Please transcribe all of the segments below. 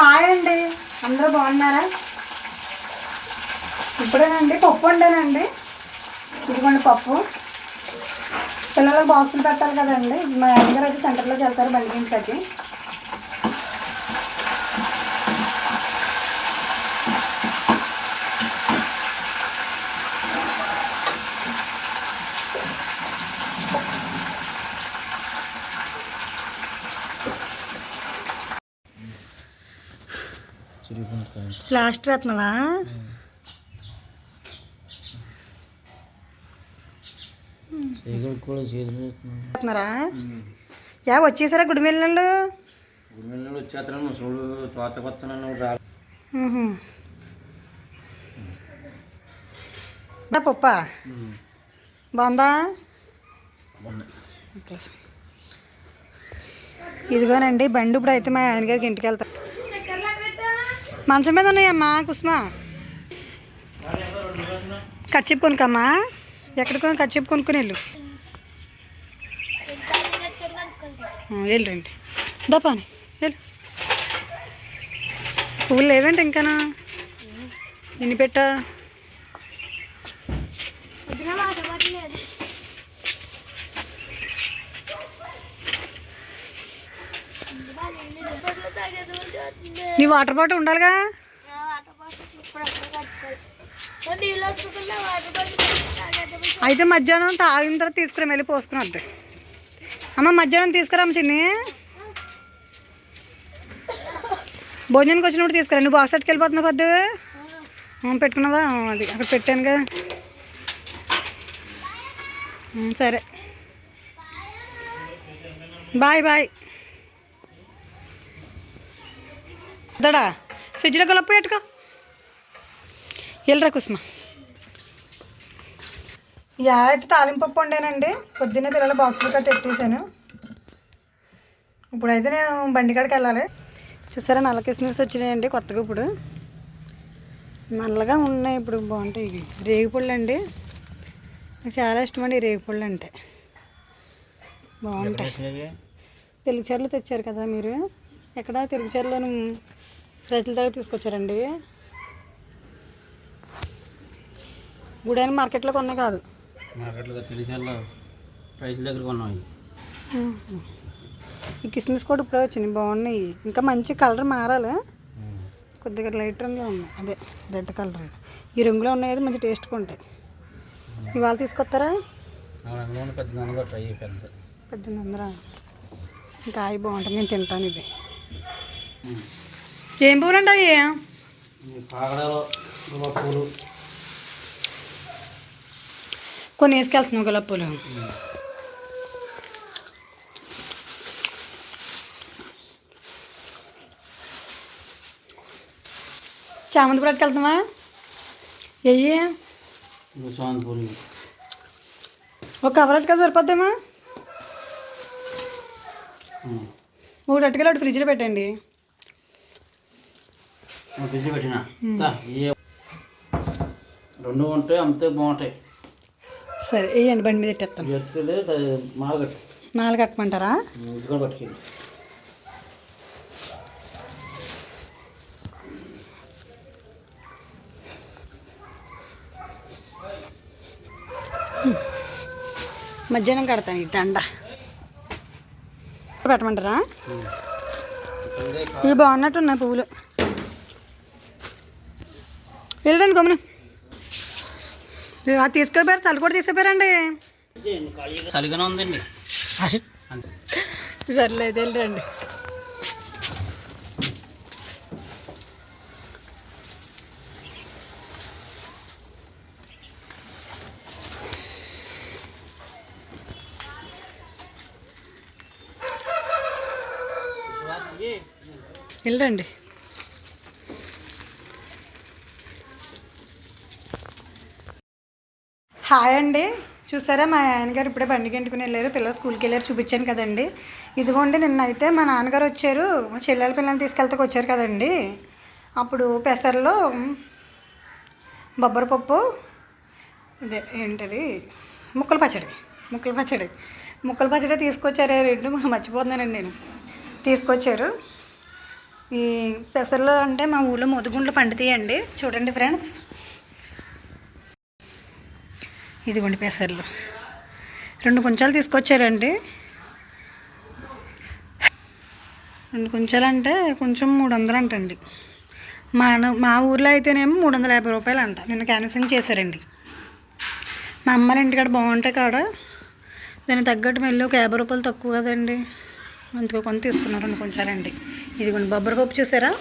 Hi అండి. అందరూ బాగున్నారా? ఇప్పుడేనండి పప్పు వండానండి. ఇదిగోండి పప్పు. పిల్లలకు బాక్సులు పెట్టాలి కదండి. మా అందరూ అయితే సెంటర్లోకి వెళ్తారు బండి లాస్ట్ రత్నవా రత్నరా? యా వచ్చేసారా గుడిమెల్లి వచ్చేస్తాను చూడు తోత రా పప్ప. బాగుందా? ఇదిగోనండి బండి ఇప్పుడు అయితే మా ఆయన గారికి ఇంటికి వెళ్తా మంచం మీద ఉన్నాయమ్మా కుసుమా. కచ్చిప్ కొనుక్కమ్మా ఎక్కడికి కొని కచ్చిప్ కొనుక్కుని వెళ్ళు ఆ, వెళ్ళండి దపాని వెళ్ళు. పువ్వులు లేవేంటి ఇంకానా? ఎన్ని పెట్టా? నీ వాటర్ బాటిల్ ఉండాలిగా? అయితే మధ్యాహ్నం తాగిన తర్వాత తీసుకురా వెళ్ళి పోసుకుని వద్దు. అమ్మ మధ్యాహ్నం తీసుకురామ్మ చిన్ని. భోజనానికి వచ్చినప్పుడు తీసుకురా. నువ్వు బాక్స్ అట్టుకు వెళ్ళిపోతున్నావు పద్దు? పెట్టుకున్నావా? అది అక్కడ పెట్టానుగా సరే. Bye bye. దడా ఫ్రిడ్జ్లో కలప పెట్టుకో. వెళ్ళరా కుసుమ. యా అయితే తాలింపు పప్పు వండానండి. పొద్దున్నే పిల్లల బాక్సులు కట్టి ఎట్టేసాను ఇప్పుడైతే నేను బండి కాడికి వెళ్ళాలి. చూసారా నల్ల కిస్మిస్ వచ్చినాయండి కొత్తగా ఇప్పుడు. నల్లగా ఉన్నాయి ఇప్పుడు బాగుంటాయి ఇవి. రేగిపళ్ళు అండి నాకు చాలా ఇష్టం అండి ఈ రేగిపళ్ళు అంటే. బాగుంటాయి. తెలుగు చీరలు తెచ్చారు కదా మీరు? ఎక్కడ తెలుగు చీరలను రైతుల దగ్గర తీసుకొచ్చారండి. గుడైన మార్కెట్లో కొన్నాయి కాదు. మార్కెట్లో తెలిసేలా రైతుల దగ్గర కొన్నాం ఇవి. ఈ కిస్మిస్ కూడా ఇప్పుడే వచ్చినాయి బాగున్నాయి. ఇంకా మంచి కలర్ మారాలి. కొద్దిగా లైట్ రంగులో ఉన్నాయి. అదే రెడ్ కలర్. ఈ రంగులో ఉన్నాయి అయితే మంచి టేస్ట్గా ఉంటాయి. ఇవాళ తీసుకొస్తారా? నా రంగులో ఉన్న పెద్ద నన్ను ట్రై పెద్ద పద్దెనిమిది వందల? ఇంకా అవి బాగుంటుంది నేను తింటాను ఇది. ఏం అండి అవి పూలు. కొన్ని వేసుకెళ్తున్నావు గులాబీ పూలు. చామంతి పూలు పూలు. ఇవి. ఒక కవర్ అట్టుగా సరిపోద్దేమా. ఒకటి అట్టుకెళ్ళి ఫ్రిడ్జ్లో పెట్టండి. ఫ్రిడ్జ్ పెట్టిన. రెండు ఉంటాయి అంతే బాగుంటాయి. సరే వేయండి బండి మీద ఎత్తుకెళ్ళి మాగట్టు నాలుగు కట్టమంటారా? మధ్యాహ్నం కడతాను ఈ దండ. పెట్టమంటారా? ఇవి బాగున్నట్టున్నాయి పువ్వులు. వెళ్ళండి గమనం అది తీసుకెళ్ళిపోయారు తల కూడా తీసుకుపోయారండి చలిగానే ఉందండి. సర్లేదు వెళ్ళండి వెళ్ళండి హాయ్ అండి. చూసారా మా ఆయనగారు ఇప్పుడే బండికి ఎంటుకుని వెళ్ళారు. పిల్లలు స్కూల్కి వెళ్ళారు చూపించాను కదండి. ఇదిగోండి నిన్న అయితే మా నాన్నగారు వచ్చారు. మా చెల్లెల పిల్లల్ని తీసుకెళ్తాకు వచ్చారు కదండి. అప్పుడు పెసర్లో బొబ్బరి పప్పు ఇదే ఏంటది? ముక్కల పచ్చడి ముక్కల పచ్చడి. ముక్కల పచ్చడి తీసుకొచ్చారు రెండు మర్చిపోతున్నానండి నేను. తీసుకొచ్చారు. ఈ పెసర్లో అంటే మా ఊళ్ళో మొదుగుండ్లు పండుతాయండి. చూడండి ఫ్రెండ్స్. ఇదిగోండి పెసర్లు. రెండు కొంచాలు తీసుకొచ్చారండి. రెండు కొంచాలు అంటే కొంచెం మూడు వందలు అంటండి మా మా ఊర్లో అయితేనేమో మూడు వందల యాభై రూపాయలు అంట నిన్న క్యాన్సిల్ చేశారండి. మా అమ్మ ఇంటికాడ బాగుంటాయి కాడ. దానికి తగ్గట్టు మళ్ళీ ఒక యాభై రూపాయలు తక్కువ కదండి. అందుకో కొంత తీసుకున్నారు రెండు కొంచాలండి. ఇదిగోండి బొబ్బరి పప్పు చూసారా?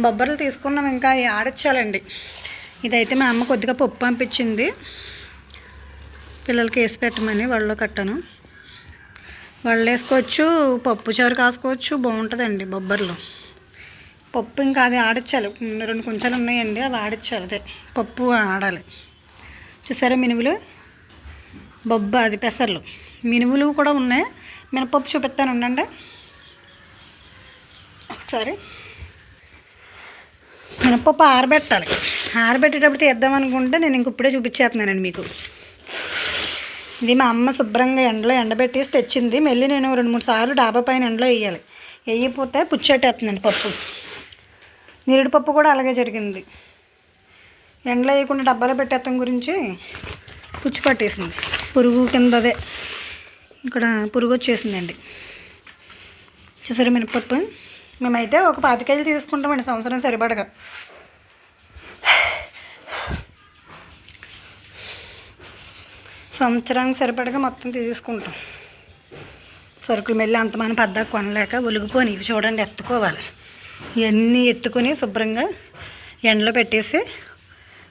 బొబ్బర్లు తీసుకున్నాం ఇంకా ఆడచ్చాలండి. ఇదైతే మా అమ్మ కొద్దిగా పప్పు పంపించింది. పిల్లలకి వేసి పెట్టమని వాళ్ళలో కట్టాను. వాళ్ళు వేసుకోవచ్చు పప్పు చారు కాసుకోవచ్చు బాగుంటుందండి బొబ్బర్లు. పప్పు ఇంకా అది ఆడించాలి రెండు కొంచెలు ఉన్నాయండి అవి ఆడించాలి అదే. పప్పు ఆడాలి. చూసారా మినుములు? బొబ్బ అది పెసర్లు. మినుములు కూడా ఉన్నాయి. మినపప్పు చూపిస్తాను ఉండండి. ఒకసారి. మినపప్పు ఆరబెట్టాలి. ఆరబెట్టేటప్పుడు తీద్దాం అనుకుంటే నేను ఇంక ఇప్పుడే చూపించేస్తున్నానండి మీకు. ఇది మా అమ్మ శుభ్రంగా ఎండలో ఎండబెట్టేసి తెచ్చింది. మళ్ళీ నేను రెండు మూడు సార్లు డాబా పైన ఎండలో వేయాలి. వేయకపోతే పుచ్చేటేస్తుందండి పప్పు. నిరుడు పప్పు కూడా అలాగే జరిగింది. ఎండలో వేయకుండా డబ్బాలో పెట్టేస్తాం గురించి పుచ్చు పట్టేసింది. పురుగు కింద అదే. ఇక్కడ పురుగు వచ్చేసిందండి. చూసారా మినపప్పు? మేమైతే ఒక పాతి తీసుకుంటామండి సంవత్సరం సరిపడగా సంవత్సరానికి సరిపడగా మొత్తం తీసుకుంటాం సరుకులు మెల్లి అంతమంది పద్దాకు కొనలేక ఒలిగిపోని ఇవి చూడండి ఎత్తుకోవాలి. ఇవన్నీ ఎత్తుకొని శుభ్రంగా ఎండలో పెట్టేసి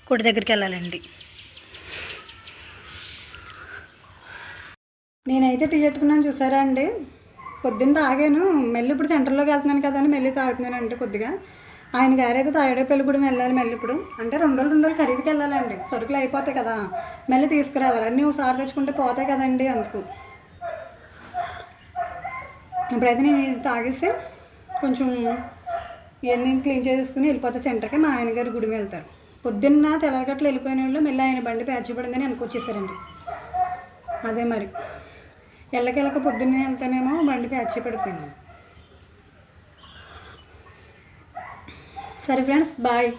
కొడి దగ్గరికి వెళ్ళాలండి. నేనైతే టీ పెట్టుకున్నాను చూసారా అండి? పొద్దున్న తాగాను. మెల్లి ఇప్పుడు సెంటర్లోకి వెళ్తున్నాను కదా అని మెల్లి అంటే కొద్దిగా. ఆయన గారైతే తాడేపల్లి కూడా వెళ్ళాలి మెల్లి ఇప్పుడు. అంటే రెండు రోజులు రెండు రోజులు ఖరీదుకి వెళ్ళాలండి. సరుకులు అయిపోతాయి కదా. మెల్లి తీసుకురావాలి. అన్నీ ఒకసారి తెచ్చుకుంటే పోతాయి కదండి అందుకు. ఇప్పుడైతే నేను ఇది తాగేసి కొంచెం ఇవన్నీ క్లీన్ చేసుకుని వెళ్ళిపోతే సెంటర్కి మా ఆయన గారు గుడి వెళ్తారు. పొద్దున్న తెల్లగట్లు వెళ్ళిపోయిన వాళ్ళు మళ్ళీ ఆయన బండి ప్యాచ్ పడిందని వెనకొచ్చేసారండి అదే మరి. ఎల్లకెళ్ళక పొద్దున్నే వెళ్తానేమో బండి ప్యాచ్ పడిపోయింది. సరే ఫ్రెండ్స్ బాయ్.